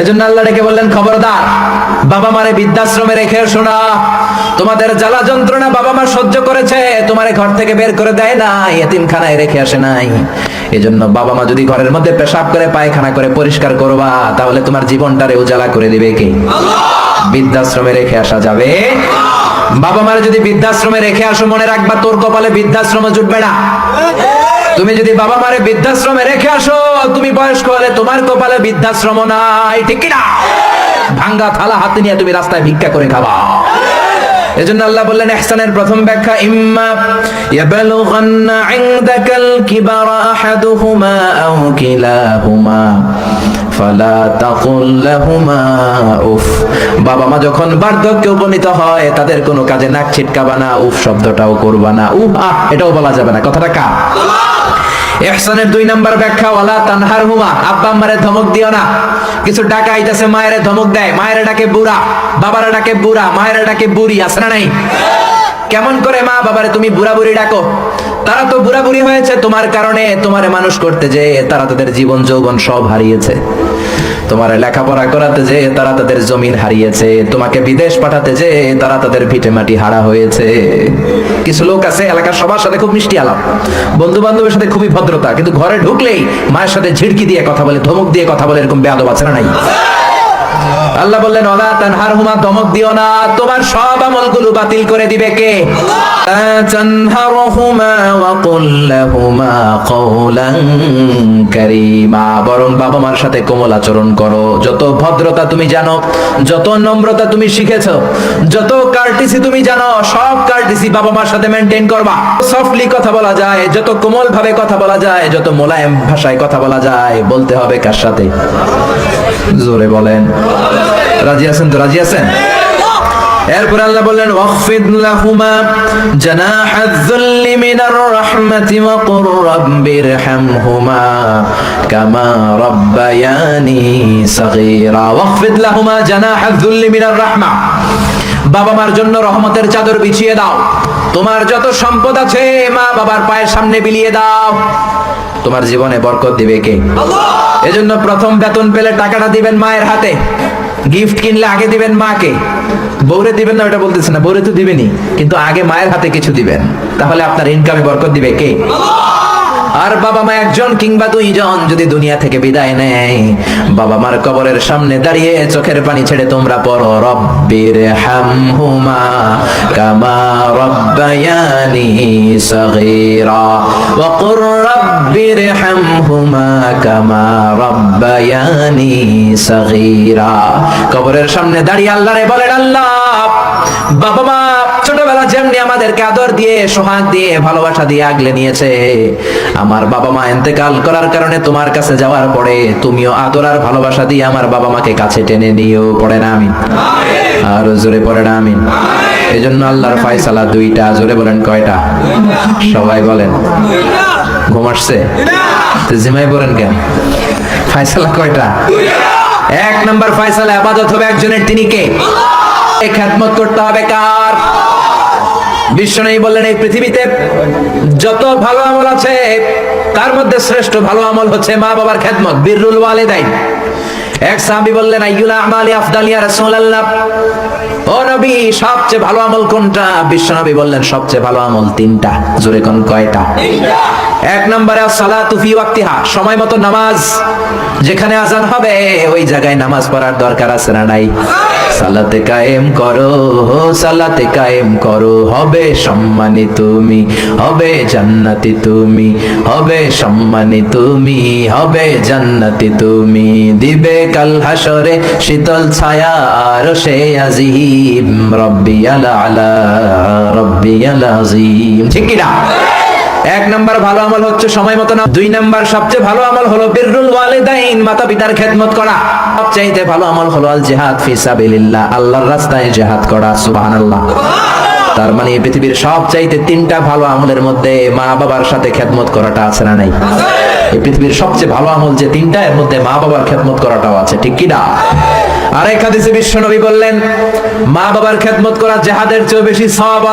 এজন্য আল্লাহ ডেকে বললেন, খবরদার, বাবা মারে বৃদ্ধাশ্রমে রেখে শোনা তোমাদের জ্বালা যন্ত্রণা বাবা মা সহ্য করেছে, তোমারে ঘর থেকে বের করে দেয় না এতিমখানায় রেখে আসে নাই। এজন্য বাবা মা যদি ঘরের মধ্যে পেশাব করে, পায়খানা করে পরিষ্কার করবা, তাহলে তোমার জীবনটারে উজালা করে দিবে কে? বৃদ্ধাশ্রমে রেখে আসা যাবে। বাবা মারে যদি বৃদ্ধাশ্রমে রেখে আসো, মনে রাখবা তোর কপালে বৃদ্ধাশ্রমে জুটবে না। তুমি যদি বাবা মারে বৃদ্ধাশ্রমে রেখে আসো, তুমি বয়স্ক হলে তোমার কপালে বৃদ্ধাশ্রম নাই, ঠিক না ভাঙ্গা থালা হাতে নিয়ে তুমি রাস্তায় ভিক্ষা করে খাবা। এজন্য আল্লাহ বললেন ইহসানের প্রথম ব্যাখ্যা, ইম্মা ইয়াবলুগান্না ইনদাকাল কিবারা আহাদুহুমা আও কিলাহুমা, ফালা তাকুল লাহুমা উফ। বাবা মা যখন বার্ধক্যে উপনীত হয়, তাদের কোনো কাজে নাক ছিটকাবা না, উফ শব্দটাও করবা না উফ আহ এটাও বলা যাবে না। কথাটা কা ইহসানের দুই নাম্বার ব্যাখ্যা, ওয়ালা তানহার হুমা আব্বা আম্মারে ধমক দিও না। কিছু ডাকা আইতাছে, মায়েরে ধমক দেয়। মায়ের ডাকে বুড়া। বাবারা ডাকে বুড়া। মায়ের ডাকে বুড়ি। আছে না নাই? কেমন করে মা, বাবারে তুমি বুড়া বুড়ি ডাকো? তারা তো বুড়া বুড়ি হয়েছে তোমার কারণে, তোমারে মানুষ করতে যে তারা তাদের জীবন যৌবন সব হারিয়েছে। তোমার লেখাপড়া করাতে যে তারা তাদের জমিন হারিয়েছে। তোমাকে বিদেশ পাঠাতে যে তারা তাদের ভিটে মাটি হারা হয়েছে। কিছু লোক আছে, এলাকার সবার সাথে খুব মিষ্টি আলাপ। বন্ধু বান্ধবের সাথে খুবই ভদ্রতা, কিন্তু ঘরে ঢুকলেই মায়ের সাথে ঝিড়কি দিয়ে কথা বলে, ধমক দিয়ে কথা বলে, এরকম বেয়াদব আছে না নাই? আল্লাহ বললেন, ওলা তানহার হুমা দমক দিও না। তোমার সব আমলগুলো বাতিল করে দিবে কে? তানহারহুমা বরং বাবা মার সাথে কোমল আচরণ করো। যত ভদ্রতা তুমি জানো, যত নম্রতা তুমি শিখেছো, যত কার্টিসি তুমি জানো, সব কার্টিসি বাবা মার সাথে মেনটেন করবা। সফটলি কথা বলা যায়, যত কোমল ভাবে কথা বলা যায়, যত মোলায়েম ভাষায় কথা বলা যায়, বলতে হবে কার সাথে? জোরে বলেন। রাজি আছেন তো? রাজি আছেন? এরপর আল্লাহ বললেন, ওয়াখফিদ লাহুমা জানাহাজ যুল্লি মিনার রাহমাতি ওয়া কুর রাব্বিরহামহুমা কামা রাব্বায়ানি সাগীরা। ওয়াখফিদ লাহুমা জানাহাজ যুল্লি মিনার রাহমা। বাবা মার জন্য রহমতের চাদর বিছিয়ে দাও। তোমার যত সম্পদ আছে মা বাবার পায়ের সামনে বিলিয়ে দাও। তোমার জীবনে বরকত দিবে কে? এজন্য প্রথম বেতন পেলে টাকাটা দিবেন মায়ের হাতে। গিফট কিনলে আগে দিবেন মাকে। বউরে দিবেন না ওটা বলতেছে না। বউরে তো দিবেনই। কিন্তু আগে মায়ের হাতে কিছু দিবেন। তাহলে আপনার ইনকামে বরকত দিবে কে? আর বাবা মা একজন কিংবা দুইজন যদি দুনিয়া থেকে বিদায় নেয়, বাবা মার কবরের সামনে দাঁড়িয়ে চোখের পানি ছেড়ে তোমরা পড়ো, রব্বির হামহুমা কামা রব্বায়ানি সগীরা, ওয়া কুর রব্বির হামহুমা কামা রব্বায়ানি সগীরা। কবরের সামনে দাঁড়িয়ে আল্লাহরে বলেন, আল্লাহ, বাবা মা যেমনি আমাদেরকে আদর দিয়ে, সোহাগ দিয়ে, ভালোবাসা দিয়ে আগলে নিয়েছে। আমার বাবা মা এতেকাল করার কারণে তোমার কাছে যাওয়ার পরে তুমিও আদর আর ভালোবাসা দিয়ে আমার বাবা মাকে কাছে টেনে নিয়েও পড়ে না আমি আর জোরে পড়ে না আমি এই জন্য আল্লাহর ফায়সালা দুইটা, জোরে বলেন কয়টা? সবাই বলেন। ঘুম আসছে? জিমাই বলেন কেন? ফায়সালা কয়টা? এক নম্বর ফায়সালা, আবাদত হবে একজনের, তিনি কে? খেদমত করতে হবে কার? বিশ্বনবী বললেন, এই পৃথিবীতে যত ভালো আমল আছে, তার মধ্যে শ্রেষ্ঠ ভালো আমল হচ্ছে মা বাবার খেদমত বিররুল ওয়ালিদাইন। এক সাহাবী বললেন, আইয়ুল আমালি আফদালিয়া রাসূলুল্লাহ। ও নবী, সবচেয়ে ভালো আমল কোনটা? বিশ্বনবী বললেন, সবচেয়ে ভালো আমল তিনটা, জোরে কোন কয়টা? এক নম্বরে, সালাতু ফি ওয়াক্তিহা, সময় মতো নামাজ, যেখানে আজান হবে, ওই জায়গায় নামাজ পড়ার দরকার আছে না নাই? সালাতে কায়েম করো, সালাতে কায়েম করো, হবে সম্মানী তুমি, হবে জান্নাতি তুমি, হবে সম্মানী তুমি, হবে জান্নাতি তুমি। দিবে কাল হাসরে শীতল ছায়া, আর সে আজিম, রব্বি আলা আলা, রব্বি আলা আজিম। ঠিক কি না এক নাম্বার ভালো আমল হচ্ছে সময় মতো না দুই নাম্বার সবচেয়ে ভালো আমল হলো বিররুল ওয়ালিদাইন মাতা পিতার খেদমত করা। সবচাইতে ভালো আমল হলো আল জিহাদ ফি সাবিলিল্লাহ, আল্লাহর রাস্তায় জিহাদ করা, সুবহানাল্লাহ। তার মানে পৃথিবীর সব চাইতে তিনটা ভালো আমলের মধ্যে মা বাবার সাথে খেদমত করাটা আছে না নাই? এই পৃথিবীর সবচেয়ে ভালো আমল যে তিনটা, এর মধ্যে মা বাবার খেদমত করাটাও আছে, ঠিক কি না? আর এক হাদিসে বিশ্বনবী বললেন মা বাবার খেদমত করা জেহাদের চেয়ে বেশি সওয়াব